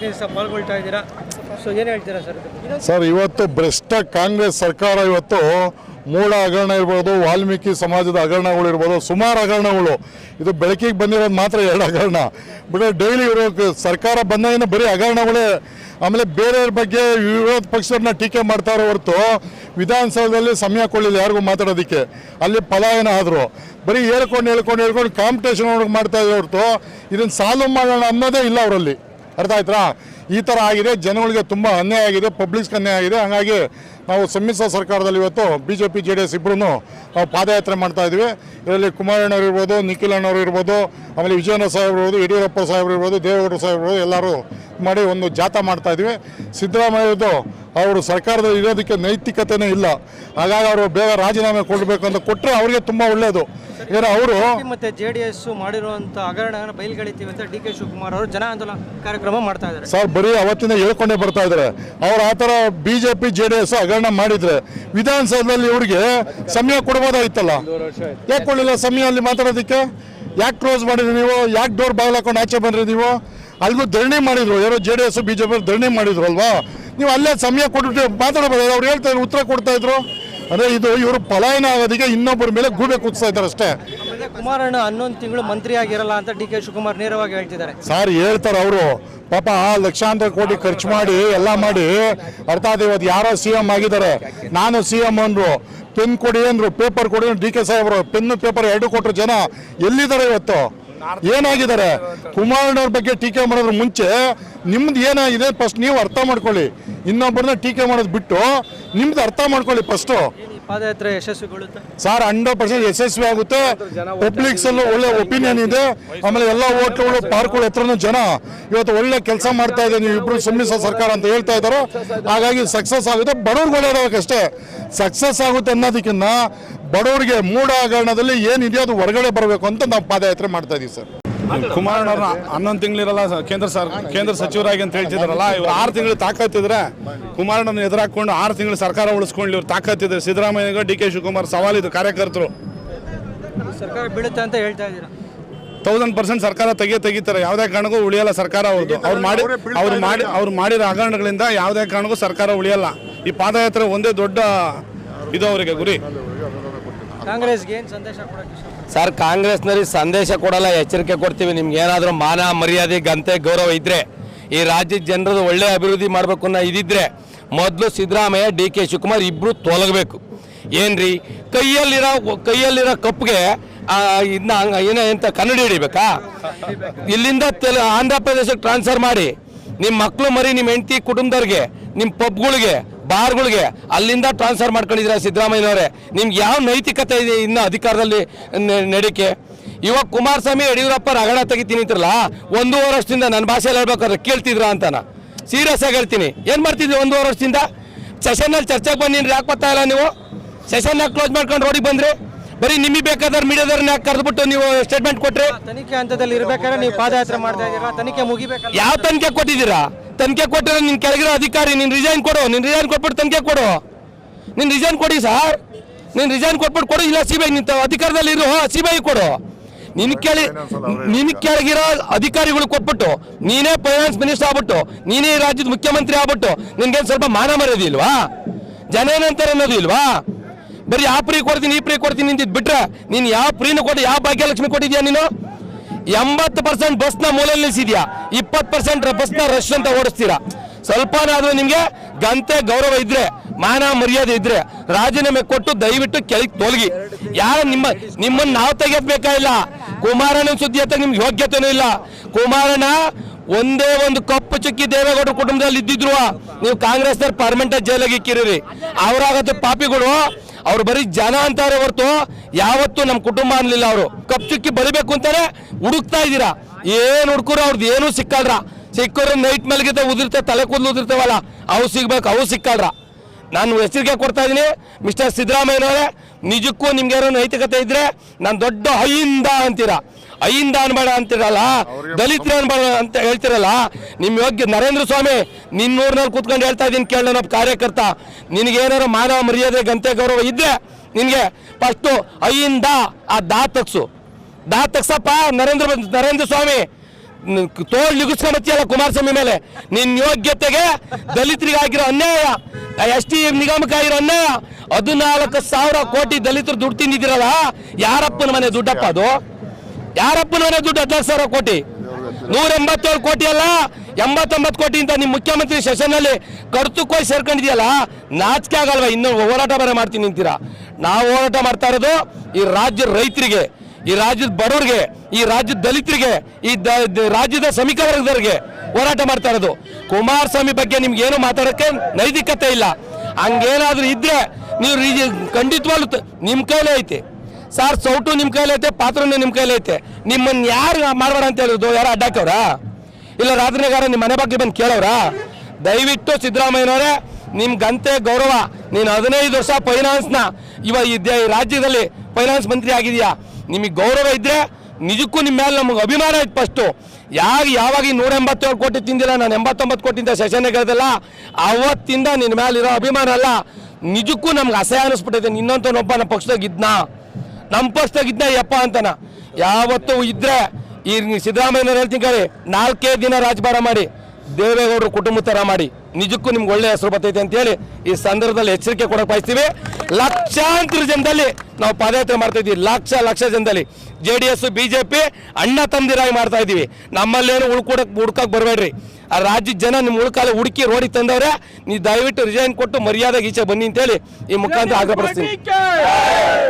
ನಾಲ್ಕನೇ ದಿವಸ ಪಾಲ್ಗೊಳ್ತಾ ಏನು ಹೇಳ್ತೀರಾ ಸರ್ ಇವತ್ತು ಭ್ರಷ್ಟ ಕಾಂಗ್ರೆಸ್ ಸರ್ಕಾರ ಇವತ್ತು ಮೂಢ ಹಗರಣ ಇರ್ಬೋದು, ವಾಲ್ಮೀಕಿ ಸಮಾಜದ ಹಗರಣಗಳು ಇರ್ಬೋದು, ಸುಮಾರು ಹಗರಣಗಳು. ಇದು ಬೆಳಕಿಗೆ ಬಂದಿರೋದು ಮಾತ್ರ ಎರಡು ಹಗರಣ. ಬಿಟ್ಟರೆ ಡೈಲಿ ಇರೋ ಸರ್ಕಾರ ಬಂದಾಗಿನ ಬರೀ ಹಗರಣಗಳೇ. ಆಮೇಲೆ ಬೇರೆಯವ್ರ ಬಗ್ಗೆ ವಿರೋಧ ಪಕ್ಷದವ್ರನ್ನ ಟೀಕೆ ಮಾಡ್ತಾರೆ ಹೊರತು ವಿಧಾನಸೌಧದಲ್ಲಿ ಸಮಯ ಕೊಡಲಿಲ್ಲ ಯಾರಿಗೂ ಮಾತಾಡೋದಕ್ಕೆ. ಅಲ್ಲಿ ಪಲಾಯನ ಆದರು. ಬರೀ ಹೇಳ್ಕೊಂಡು ಹೇಳ್ಕೊಂಡು ಹೇಳ್ಕೊಂಡು ಕಾಂಪಿಟೇಷನ್ ಮಾಡ್ತಾ ಇದ್ದಾರೆ ಹೊರತು ಇದನ್ನು ಸಾಲ್ವ್ ಮಾಡೋಣ ಅನ್ನೋದೇ ಇಲ್ಲ ಅವರಲ್ಲಿ. ಅರ್ಥ ಆಯ್ತಾ? ಈ ಥರ ಆಗಿದೆ ಜನಗಳಿಗೆ ತುಂಬ ಅನ್ಯಾಯ ಆಗಿದೆ ಪಬ್ಲಿಕ್ಸ್ಗೆ ಅನ್ಯಾಯ ಆಗಿದೆ. ಹಾಗಾಗಿ ನಾವು ಸಮ್ಮಿಶ್ರ ಸರ್ಕಾರದಲ್ಲಿ ಇವತ್ತು B J P J D S ಇಬ್ಬರೂ ನಾವು ಪಾದಯಾತ್ರೆ ಮಾಡ್ತಾ ಇದ್ವಿ. ಇದರಲ್ಲಿ ಕುಮಾರಣ್ಣವ್ರು ಇರ್ಬೋದು ನಿಖಿಲ್ ಅಣ್ಣವ್ರು ಇರ್ಬೋದು ಆಮೇಲೆ ವಿಜಯನ ಸಾಹೇಬ್ ಇರ್ಬೋದು ಯಡಿಯೂರಪ್ಪ ಸಾಹೇಬ್ರು ಇರ್ಬೋದು ದೇವೇಗೌಡರು ಸಾಹೇಬ್ ಇರ್ಬೋದು ಎಲ್ಲರೂ ಮಾಡಿ ಒಂದು ಜಾಥಾ ಮಾಡ್ತಾ ಇದ್ವಿ. ಸಿದ್ದರಾಮಯ್ಯದು ಅವರು ಸರ್ಕಾರದಲ್ಲಿ ಇರೋದಕ್ಕೆ ನೈತಿಕತೆನೇ ಇಲ್ಲ. ಹಾಗಾಗಿ ಅವರು ಬೇಗ ರಾಜೀನಾಮೆ ಕೊಡಬೇಕು ಅಂತ ಕೊಟ್ಟರೆ ಅವರಿಗೆ ತುಂಬ ಒಳ್ಳೆಯದು ಏನೋ ಅವರು ಮತ್ತೆ ಜೆ ಡಿ ಎಸ್ ಮಾಡಿರುವಂಥ ಹಗರಣ ಬಯಲ್ಗಳಿತೀವಿ ಅಂತ ಡಿ ಕೆ ಶಿವಕುಮಾರ್ ಅವರು ಜನ ಆಂದೋಲನ ಕಾರ್ಯಕ್ರಮ ಮಾಡ್ತಾ ಇದ್ದಾರೆ. ಸರ್ ಬರೀ ಅವತ್ತಿಂದ ಹೇಳ್ಕೊಂಡೇ ಬರ್ತಾ ಇದ್ದಾರೆ. ಅವ್ರು ಆ ಥರ B J P J D S ಹಗರಣ ಮಾಡಿದ್ರೆ ವಿಧಾನಸೌಧದಲ್ಲಿ ಇವ್ರಿಗೆ ಸಮಯ ಕೊಡ್ಬೋದಾಗಿತ್ತಲ್ಲ? ಯಾಕೆ ಕೊಡಲಿಲ್ಲ ಸಮಯ ಅಲ್ಲಿ ಮಾತಾಡೋದಕ್ಕೆ? ಯಾಕೆ ಕ್ಲೋಸ್ ಮಾಡಿದ್ರಿ ನೀವು? ಯಾಕೆ ಡೋರ್ ಬಾಗಿಲು ಹಾಕೊಂಡು ಆಚೆ ಬಂದ್ರಿ ನೀವು? ಅಲ್ಲಿಗೂ ಧರಣಿ ಮಾಡಿದ್ರು. ಯಾರೋ J D S B J P ಧರಣಿ ಮಾಡಿದ್ರು ಅಲ್ವಾ? ನೀವು ಅಲ್ಲೇ ಸಮಯ ಕೊಟ್ಬಿಟ್ಟು ಮಾತಾಡಬಹುದು. ಅವ್ರು ಹೇಳ್ತಾ ಇದ್ರು, ಉತ್ತರ ಕೊಡ್ತಾ ಇದ್ರು. ಅಂದರೆ ಇದು ಇವರು ಪಲಾಯನ ಆಗೋದಕ್ಕೆ ಇನ್ನೊಬ್ಬರ ಮೇಲೆ ಗೂಬೆ ಕೂತ್ಸ್ತಾ ಇದ್ದಾರೆ ಅಷ್ಟೇ. ಕುಮಾರಣ್ಣ ಹನ್ನೊಂದು ತಿಂಗಳು ಮಂತ್ರಿ ಆಗಿರಲ್ಲ ಅಂತ ಡಿ ಕೆ ಶಿವಕುಮಾರ್ ನೇರವಾಗಿ ಹೇಳ್ತಿದ್ದಾರೆ. ಸರ್ ಹೇಳ್ತಾರೆ ಅವರು. ಪಾಪ ಆ ಲಕ್ಷಾಂತರ ಕೋಟಿ ಖರ್ಚು ಮಾಡಿ, ಎಲ್ಲ ಮಾಡಿ ಅರ್ಥಾತ್ ಇವತ್ತು ಯಾರೋ ಸಿ ಎಂ ಆಗಿದ್ದಾರೆ. ನಾನು ಸಿ ಎಂ ಅಂದ್ರು, ಪೆನ್ ಕೊಡಿ ಅಂದ್ರು, ಪೇಪರ್ ಕೊಡಿ ಡಿ ಕೆ ಸಾಹೇಬ್ರು, ಪೆನ್ನು ಪೇಪರ್ ಎರಡು ಕೊಟ್ಟರು ಜನ ಎಲ್ಲಿದ್ದಾರೆ ಇವತ್ತು? ಏನಾಗಿದ್ದಾರೆ? ಕುಮಾರಣ್ಣವ್ರ ಬಗ್ಗೆ ಟೀಕೆ ಮಾಡೋದ್ರ ಮುಂಚೆ ನಿಮ್ದು ಏನಾಗಿದೆ? ಫಸ್ಟ್ ನೀವು ಅರ್ಥ ಮಾಡ್ಕೊಳ್ಳಿ. ಇನ್ನೊಬ್ಬರನ್ನ ಟೀಕೆ ಮಾಡೋದು ಬಿಟ್ಟು ನಿಮ್ದು ಅರ್ಥ ಮಾಡ್ಕೊಳ್ಳಿ ಫಸ್ಟು ಪಾದಯಾತ್ರೆ ಯಶಸ್ವಿಗೊಳ್ಳುತ್ತೆ. ಸರ್ ಹಂಡ್ರೆಡ್ ಪರ್ಸೆಂಟ್ ಯಶಸ್ವಿ ಆಗುತ್ತೆ. ಪಬ್ಲಿಕ್ಸ್ ಅಲ್ಲೂ ಒಳ್ಳೆ ಒಪಿನಿಯನ್ ಇದೆ. ಆಮೇಲೆ ಎಲ್ಲ ಹೋಟ್ಲುಗಳು ಪಾರ್ಕ್ಗಳು ಹತ್ರನೂ ಜನ ಇವತ್ತು ಒಳ್ಳೆ ಕೆಲಸ ಮಾಡ್ತಾ ಇದೆ. ನೀವು ಇಬ್ರು ಸಮ್ಮಿಶ್ರ ಸರ್ಕಾರ ಅಂತ ಹೇಳ್ತಾ ಇದ್ದಾರೆ ಹಾಗಾಗಿ ಸಕ್ಸಸ್ ಆಗುತ್ತೆ. ಬಡವ್ರಿಗೆ ಒಳ್ಳೇದಾಗಷ್ಟೇ ಸಕ್ಸಸ್ ಆಗುತ್ತೆ ಅನ್ನೋದಕ್ಕಿಂತ ಬಡವರಿಗೆ ಮೂಢ ಹಗರಣದಲ್ಲಿ ಏನಿದೆಯೋ ಅದು ಹೊರಗಡೆ ಬರಬೇಕು ಅಂತ ನಾವು ಪಾದಯಾತ್ರೆ ಮಾಡ್ತಾ ಇದೀವಿ ಸರ್ ಕುಮಾರಣ್ಣವ್ರನ್ನ ಹನ್ನೊಂದು ತಿಂಗಳಿರಲ್ಲ ಕೇಂದ್ರ ಸರ್ ಕೇಂದ್ರ ಸಚಿವರಾಗಿ ಅಂತ ಹೇಳ್ತಿದಾರಲ್ಲ ಇವ್ರು ಆರು ತಿಂಗಳು ತಾಕತ್ತಿದ್ರೆ ಕುಮಾರಣ್ಣನ ಎದುರಾಕೊಂಡು ಆರು ತಿಂಗಳು ಸರ್ಕಾರ ಉಳಿಸ್ಕೊಂಡು ಇವ್ರು ತಾಕತ್ತಿದ್ರೆ ಸಿದ್ದರಾಮಯ್ಯ ಡಿ ಕೆ ಶಿವಕುಮಾರ್ ಸವಾಲಿದು ಕಾರ್ಯಕರ್ತರು. ಸರ್ಕಾರ ಬೀಳುತ್ತೆ ಅಂತ ಹೇಳ್ತಾ ಇದ್ದೀರಾ? ತೌಸಂಡ್ ಪರ್ಸೆಂಟ್ ಸರ್ಕಾರ ತೆಗೆ ತೆಗಿತಾರೆ. ಯಾವುದೇ ಕಾರಣಕ್ಕೂ ಉಳಿಯಲ್ಲ ಸರ್ಕಾರ ಅವ್ರದ್ದು ಅವ್ರು ಮಾಡಿ ಅವ್ರು ಮಾಡಿ ಅವ್ರು ಮಾಡಿರೋ ಹಗರಣಗಳಿಂದ ಯಾವುದೇ ಕಾರಣಕ್ಕೂ ಸರ್ಕಾರ ಉಳಿಯಲ್ಲ. ಈ ಪಾದಯಾತ್ರೆ ಒಂದೇ ದೊಡ್ಡ ಇದು ಅವರಿಗೆ ಗುರಿ. ಕಾಂಗ್ರೆಸ್ಗೆ ಏನು ಸಂದೇಶ ಕೊಡೋಕೆ ಇಷ್ಟ ಸರ್, ಕಾಂಗ್ರೆಸ್ನಲ್ಲಿ ಸಂದೇಶ ಕೊಡಲ್ಲ, ಎಚ್ಚರಿಕೆ ಕೊಡ್ತೀವಿ. ನಿಮ್ಗೆ ಏನಾದರೂ ಮಾನ, ಮರ್ಯಾದೆ ಗಂತೆ ಗೌರವ ಇದ್ರೆ, ಈ ರಾಜ್ಯದ ಜನರದು ಒಳ್ಳೆ ಅಭಿವೃದ್ಧಿ ಮಾಡಬೇಕು ಅನ್ನೋ ಇದಿದ್ರೆ, ಮೊದಲು ಸಿದ್ದರಾಮಯ್ಯ, ಡಿ ಕೆ ಶಿವಕುಮಾರ್ ಇಬ್ಬರು ತೊಲಗಬೇಕು. ಏನ್ರಿ? ಕೈಯಲ್ಲಿರೋ ಕೈಯಲ್ಲಿರೋ ಕಪ್ಗೆ ಇದನ್ನ ಏನೋ ಎಂತ ಕನ್ನಡಿ ಹಿಡಿಬೇಕಾ? ಇಲ್ಲಿಂದ ತೆಲ, ಆಂಧ್ರ ಪ್ರದೇಶಕ್ಕೆ ಟ್ರಾನ್ಸ್ಫರ್ ಮಾಡಿ ನಿಮ್ಮ ಮಕ್ಕಳು ಮರಿ ನಿಮ್ಮ ಹೆಂಡತಿ ಕುಟುಂಬದವ್ರಿಗೆ ನಿಮ್ಮ ಪಬ್ಗಳಿಗೆ ಬಾರ್ಗಳಿಗೆ ಅಲ್ಲಿಂದ ಟ್ರಾನ್ಸ್ಫರ್ ಮಾಡ್ಕೊಂಡಿದ್ದೀರಾ ಸಿದ್ದರಾಮಯ್ಯನವರೇ? ನಿಮ್ಗೆ ಯಾವ ನೈತಿಕತೆ ಇದೆ ಇನ್ನು ಅಧಿಕಾರದಲ್ಲಿ ನಡಿಕೆ ಇವಾಗ ಕುಮಾರಸ್ವಾಮಿ ಯಡಿಯೂರಪ್ಪ ರಗಡ ತೆಗಿತೀನಿ ಅಂತಿರಲ್ಲ ಒಂದೂವರೆ ವರ್ಷದಿಂದ ನನ್ನ ಭಾಷೆಯಲ್ಲಿ ಹೇಳ್ಬೇಕಾದ್ರೆ ಕೇಳ್ತಿದ್ರ ಅಂತಾನ? ಸೀರಿಯಸ್ ಆಗಿ ಹೇಳ್ತೀನಿ. ಏನು ಮಾಡ್ತಿದ್ವಿ ಒಂದೂವರೆ ವರ್ಷದಿಂದ? ಸೆಷನ್ನಲ್ಲಿ ಚರ್ಚೆಗೆ ಬಂದಿನಿ ಯಾಕೆ ಬರ್ತಾ ಇಲ್ಲ ನೀವು? ಸೆಷನ್ನ ಕ್ಲೋಸ್ ಮಾಡ್ಕೊಂಡು ರೋಡಿಗೆ ಬಂದ್ರಿ? ಬರೀ ನಿಮಗೆ ಬೇಕಾದ್ರೆ ಮೀಡಿಯಾದವ್ರನ್ನ ಕರೆದ್ಬಿಟ್ಟು ನೀವು ಸ್ಟೇಟ್ಮೆಂಟ್ ಕೊಟ್ರಿ? ತನಿಖೆ ಹಂತದಲ್ಲಿ ಇರಬೇಕಾದ್ರೆ ನೀವು ಪಾದಯಾತ್ರೆ ಮಾಡ್ತಾ ಇದ್ದೀರಾ? ತನಿಖೆ ಮುಗಿಬೇಕು ಯಾವ ತನಿಖೆ ಕೊಟ್ಟಿದ್ದೀರಾ? ತನಿಖೆ ಕೊಟ್ಟಿರೋ ನಿನ್ ಕೆಳಗಿರೋ ಅಧಿಕಾರಿ ನಿನ್ ರಿಸೈನ್ ಕೊಡು ನಿನ್ ರಿಸೈನ್ ಕೊಟ್ಬಿಟ್ಟು ತನಿಖೆ ಕೊಡು. ನಿನ್ ರಿಸೈನ್ ಕೊಡಿ ಸರ್. ನಿನ್ ರಿಸೈನ್ ಕೊಟ್ಬಿಟ್ಟು ಕೊಡು ಇಲ್ಲ ಸಿ ಬಿ ಐ ನಿಂತ ಅಧಿಕಾರದಲ್ಲಿ ಇರು ಸಿ ಬಿ ಐ ಕೊಡು. ನಿನ್ ಕೇಳಿ ನಿನ್ ಕೆಳಗಿರೋ ಅಧಿಕಾರಿಗಳು ಕೊಟ್ಬಿಟ್ಟು ನೀನೇ ಫೈನಾನ್ಸ್ ಮಿನಿಸ್ಟರ್ ಆಗ್ಬಿಟ್ಟು ನೀನೇ ಈ ರಾಜ್ಯದ ಮುಖ್ಯಮಂತ್ರಿ ಆಗ್ಬಿಟ್ಟು ನಿನ್ಗೆ ಸ್ವಲ್ಪ ಮಾನ ಮರ್ಯಾದೆ ಇಲ್ವಾ? ಜನ ಏನಂತಾರೆ ಅನ್ನೋದು ಇಲ್ವಾ? ಬರೀ ಆ ಪ್ರೀ ಕೊಡ್ತೀನಿ ಈ ಪ್ರೀ ಕೊಡ್ತೀನಿ ನಿಂತಿದ್ ಬಿಟ್ರೆ ನೀನ್ ಯಾವ ಪ್ರೀನು ಕೊಟ್ಟು ಯಾವ ಭಾಗ್ಯಲಕ್ಷ್ಮಿ ಕೊಟ್ಟಿದ್ಯಾ ನೀನು? ಎಂಬತ್ತು ಪರ್ಸೆಂಟ್ ಬಸ್ನ ಮೂಲೆಯಲ್ಲಿ ನಿಲ್ಲಿಸಿದ್ಯಾ ಇಪ್ಪತ್ತು ಪರ್ಸೆಂಟ್ ಬಸ್ನ ರಶ್ ಅಂತ ಓಡಿಸ್ತೀರಾ? ಸ್ವಲ್ಪನಾದರೂ ನಿಮಗೆ ಗಂತೆ ಗೌರವ ಇದ್ರೆ, ಮಾನ ಮರ್ಯಾದೆ ಇದ್ರೆ ರಾಜೀನಾಮೆ ಕೊಟ್ಟು ದಯವಿಟ್ಟು ಕೆಳಗೆ ತೊಲಗಿ. ಯಾರ ನಿಮ್ಮ, ನಿಮ್ಮನ್ನ ನಾವು ತೆಗೆಯಬೇಕಾಗಿಲ್ಲ ಕುಮಾರನ ಸುದ್ದಿ ಅಂತ ನಿಮ್ಗೆ ಯೋಗ್ಯತೆನೂ ಇಲ್ಲ. ಕುಮಾರನ ಒಂದೇ ಒಂದು ಕಪ್ಪು ಚುಕ್ಕಿ ದೇವೇಗೌಡರ ಕುಟುಂಬದಲ್ಲಿ ಇದ್ದಿದ್ರು ನೀವು ಕಾಂಗ್ರೆಸ್ನವ್ರು ಪರ್ಮನೆಂಟ್ ಜೈಲಿಗೆ ಇಕ್ಕಿರಿ ಅವರಾಗತ್ತೆ ಪಾಪಿಗಳು. ಅವ್ರು ಬರೀ ಜನ ಅಂತಾರೆ ಹೊರತು ಯಾವತ್ತೂ ನಮ್ಮ ಕುಟುಂಬ ಅನ್ಲಿಲ್ಲ ಅವರು. ಕಪ್ ಚುಕ್ಕಿ ಬರಿಬೇಕು ಅಂತಾನೆ ಹುಡುಕ್ತಾ ಇದ್ದೀರಾ? ಏನ್ ಹುಡ್ಕರು ಅವ್ರದ್ದು ಏನೂ ಸಿಕ್ಕಲ್ರ ಸಿಕ್ಕೋರು ನೈಟ್ ಮೇಲ್ಗಿತ ಉದಿರ್ತೆ ತಲೆ ಕೂದಲು ಉದಿರ್ತೇವಲ್ಲ ಅವು ಸಿಗ್ಬೇಕು ಅವು ಸಿಕ್ಕಲ್ರ ನಾನು ಎಚ್ಚರಿಕೆ ಕೊಡ್ತಾ ಇದ್ದೀನಿ ಮಿಸ್ಟರ್ ಸಿದ್ದರಾಮಯ್ಯನವರೇ ನಿಜಕ್ಕೂ ನಿಮ್ಗೆ ಏನೋ ನೈತಿಕತೆ ಇದ್ರೆ ನಾನು ದೊಡ್ಡ ಹೈಯಿಂದ ಅಂತೀರಾ. ಅಯ್ಯಿಂದ ಅನ್ಬೇಡ ಅಂತೀರಲ್ಲ ದಲಿತರ ಅನ್ಬೇಡ ಅಂತ ಹೇಳ್ತಿರಲ್ಲ ನಿಮ್ಮ ಯೋಗ್ಯ ನರೇಂದ್ರ ಸ್ವಾಮಿ ನಿನ್ನೂರ್ನಲ್ಲಿ ಕೂತ್ಕೊಂಡು ಹೇಳ್ತಾ ಇದ್ದೀನಿ ಕೇಳ ನಮ್ಮ ಕಾರ್ಯಕರ್ತ. ನಿನಗೇನಾರು ಮಾನವ ಮರ್ಯಾದೆ ಗಂತೆ ಗೌರವ ಇದ್ರೆ ನಿನಗೆ ಫಸ್ಟು ಅಯ್ಯಿಂದ ಆ ದಾ ತಗ್ಸು. ದಾ ತಗ್ಸಪ್ಪ, ನರೇಂದ್ರ ನರೇಂದ್ರ ಸ್ವಾಮಿ. ತೋಳ್ ನಿಗಿಸ್ಕೊಂಬತ್ತಿಯಲ್ಲ ಕುಮಾರಸ್ವಾಮಿ ಮೇಲೆ. ನಿನ್ನ ಯೋಗ್ಯತೆಗೆ ದಲಿತರಿಗೆ ಆಗಿರೋ ಅನ್ಯಾಯ, ಎಸ್ ಟಿ ನಿಗಮಕ್ಕೆ ಆಗಿರೋ ಅನ್ಯಾಯ, ಹದಿನಾಲ್ಕು ಸಾವಿರ ಕೋಟಿ ದಲಿತರು ದುಡ್ಡು ತಿಂದಿದ್ದೀರಲ್ಲ, ಯಾರಪ್ಪನ ಮನೆ ದುಡ್ಡಪ್ಪ ಅದು? ಯಾರಪ್ಪನ ಮನೆ ದುಡ್ಡು ಹದಿನಾಲ್ಕು ಸಾವಿರ ಕೋಟಿ? ನೂರ ಎಂಬತ್ತೇಳು ಕೋಟಿ ಅಲ್ಲ ಎಂಬತ್ತೊಂಬತ್ತು ಕೋಟಿ ಅಂತ ನಿಮ್ಮ ಮುಖ್ಯಮಂತ್ರಿ ಸೆಷನ್ನಲ್ಲಿ ಕರ್ತುಕೋಯ್ ಸೇರ್ಕೊಂಡಿದೆಯಲ್ಲ, ನಾಚಿಕೆ ಆಗಲ್ವಾ, ಇನ್ನು ಹೋರಾಟ ಬೇರೆ ಮಾಡ್ತೀನಿ ನಿಂತೀರಾ ನಾವು ಹೋರಾಟ ಮಾಡ್ತಾ ಇರೋದು ಈ ರಾಜ್ಯ ರೈತರಿಗೆ, ಈ ರಾಜ್ಯದ ಬಡವರಿಗೆ, ಈ ರಾಜ್ಯದ ದಲಿತರಿಗೆ, ಈ ರಾಜ್ಯದ ಶ್ರಮಿಕ ವರ್ಗದವರಿಗೆ ಹೋರಾಟ ಮಾಡ್ತಾ ಇರೋದು. ಕುಮಾರಸ್ವಾಮಿ ಬಗ್ಗೆ ನಿಮ್ಗೆ ಏನು ಮಾತಾಡೋಕ್ಕೆ ನೈತಿಕತೆ ಇಲ್ಲ. ಹಂಗೇನಾದ್ರೂ ಇದ್ರೆ ನೀವು ಖಂಡಿತವಾಗ್ಲೂ ತ- ನಿಮ್ ಕೈಲೇ ಐತೆ. ಸರ್, ಸೌಟು ನಿಮ್ಮ ಕೈಲೇ ಐತೆ, ಪಾತ್ರನೂ ನಿಮ್ಮ ಕೈಲೇ ಐತೆ. ನಿಮ್ಮನ್ನ ಯಾರು ಮಾಡಬೇಡ ಅಂತ ಹೇಳೋದು ಯಾರು ಅಡ್ಡಾಕವ್ರ? ಇಲ್ಲ, ರಾತ್ರಿಗಾರ ನಿಮ್ಮ ಮನೆ ಬಗ್ಗೆ ಬಂದು ಕೇಳೋರಾ ದಯವಿಟ್ಟು ಸಿದ್ದರಾಮಯ್ಯನವರೇ, ನಿಮ್ ಗಂತೆ ಗೌರವ, ನೀನು ಹದಿನೈದು ವರ್ಷ ಫೈನಾನ್ಸ್ನ ಇವ ಈ ರಾಜ್ಯದಲ್ಲಿ ಫೈನಾನ್ಸ್ ಮಂತ್ರಿ ಆಗಿದೆಯಾ? ನಿಮಗೆ ಗೌರವ ಇದ್ರೆ ನಿಜಕ್ಕೂ ನಿಮ್ಮ ಮೇಲೆ ನಮಗೆ ಅಭಿಮಾನ ಇತ್ತು ಫಸ್ಟು ಯಾವಾಗ ಯಾವಾಗ ಈ ನೂರ ಎಂಬತ್ತೇಳು ಕೋಟಿ ತಿಂದಿಲ್ಲ, ನಾನು ಎಂಬತ್ತೊಂಬತ್ತು ಕೋಟಿಂದ ಸೆಷನ್ ಗೆದ್ದಲ್ಲ ಅವತ್ತಿಂದ ನಿನ್ನ ಇರೋ ಅಭಿಮಾನ ಅಲ್ಲ. ನಿಜಕ್ಕೂ ನಮ್ಗೆ ಅಸಹ್ಯ ಅನಿಸ್ಬಿಟ್ಟೈತೆ ಇನ್ನೊಂತನೊಬ್ಬ ನಮ್ಮ ಪಕ್ಷದಾಗ ಇದ್ನಾ. ನಮ್ಮ ಪಕ್ಷದಾಗ ಇದ್ನ ಯಪ್ಪ ಅಂತನ. ಯಾವತ್ತೂ ಇದ್ರೆ ಈ ಸಿದ್ದರಾಮಯ್ಯನವ್ರು ಹೇಳ್ತೀನಿ ನಾಲ್ಕೇ ದಿನ ರಾಜಭಾರ ಮಾಡಿ, ದೇವೇಗೌಡರು ಕುಟುಂಬ ಥರ ಮಾಡಿ, ನಿಜಕ್ಕೂ ನಿಮ್ಗೆ ಒಳ್ಳೆ ಹೆಸರು ಬರ್ತೈತೆ ಅಂತೇಳಿ ಈ ಸಂದರ್ಭದಲ್ಲಿ ಎಚ್ಚರಿಕೆ ಕೊಡಕ್ಕೆ ಬಯಸ್ತೀವಿ. ಲಕ್ಷಾಂತರ ಜನದಲ್ಲಿ ನಾವು ಪಾದಯಾತ್ರೆ ಮಾಡ್ತಾ ಇದೀವಿ ಲಕ್ಷ ಲಕ್ಷ ಜನದಲ್ಲಿ. ಜೆ ಡಿ ಎಸ್ ಪಿ ಅಣ್ಣ ತಂದಿರಾಗಿ ಮಾಡ್ತಾ ಇದ್ದೀವಿ. ನಮ್ಮಲ್ಲೇನು ಉಳ್ಕೊಡಕ್ಕೆ ಹುಡ್ಕಕ್ ಬರಬೇಡ್ರಿ. ಆ ರಾಜ್ಯದ ಜನ ನಿಮ್ಮ ಉಳ್ಕಾಲ ಹುಡುಕಿ ರೋಡಿಗೆ ತಂದವ್ರೆ, ನೀವು ದಯವಿಟ್ಟು ರಿಸೈನ್ ಕೊಟ್ಟು ಮರ್ಯಾದೆಗೆ ಈಚೆ ಬನ್ನಿ ಅಂತೇಳಿ ಈ ಮುಖಾಂತರ ಆಗ್ರಹಪಡಿಸ್ತೀನಿ